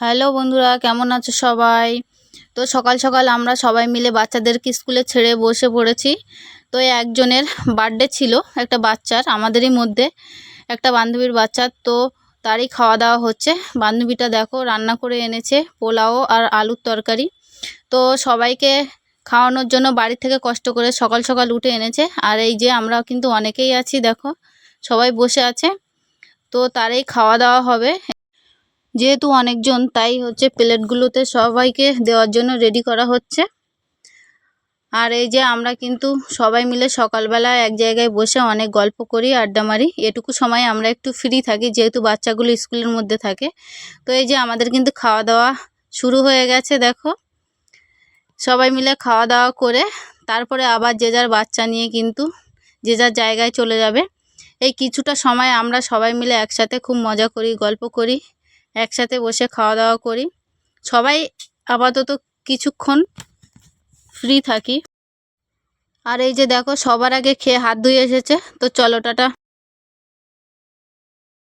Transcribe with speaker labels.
Speaker 1: Hello বন্ধুরা, কেমন আছো সবাই? তো সকাল সকাল আমরা সবাই মিলে বাচ্চাদেরকে স্কুলে ছেড়ে বসে পড়েছি। তো একজনের বার্থডে ছিল, একটা বাচ্চার, আমাদেরই মধ্যে একটা বান্ধবীর বাচ্চার তো তারই খাওয়া দাওয়া হচ্ছে। বান্ধবীটা দেখো, রান্না করে এনেছে, পোলাও আর আলুর তরকারি। তো সবাইকে খাওয়ানোর জন্য বাড়ি থেকে কষ্ট করে সকাল সকাল উঠে এনেছে। আর এই যে আমরা কিন্তু অনেকেই আছি, দেখো, সবাই বসে আছে। তো তারই খাওয়া দাওয়া হবে। যেহেতু অনেকজন, তাই হচ্ছে প্লেটগুলোতে সবাইকে দেওয়ার জন্য রেডি করা হচ্ছে। আর এই যে আমরা কিন্তু সবাই মিলে সকালবেলা এক জায়গায় বসে অনেক গল্প করি, আড্ডা মারি। এটুকু সময় আমরা একটু ফ্রি থাকি, যেহেতু বাচ্চাগুলো স্কুলের মধ্যে থাকে। তো এই যে আমাদের কিন্তু খাওয়া দাওয়া শুরু হয়ে গেছে, দেখো। সবাই মিলে খাওয়া দাওয়া করে, তারপরে আবার যে যার বাচ্চা নিয়ে কিন্তু যে যার জায়গায় চলে যাবে। এই কিছুটা সময় আমরা সবাই মিলে একসাথে খুব মজা করি, গল্প করি। একসাথে বসে খাওয়া দাওয়া করি। সবাই আপাতত কিছুক্ষণ ফ্রি থাকি। আর এই যে দেখো, সবার আগে খেয়ে হাত ধুয়ে এসেছে। তো চলো, টাটা।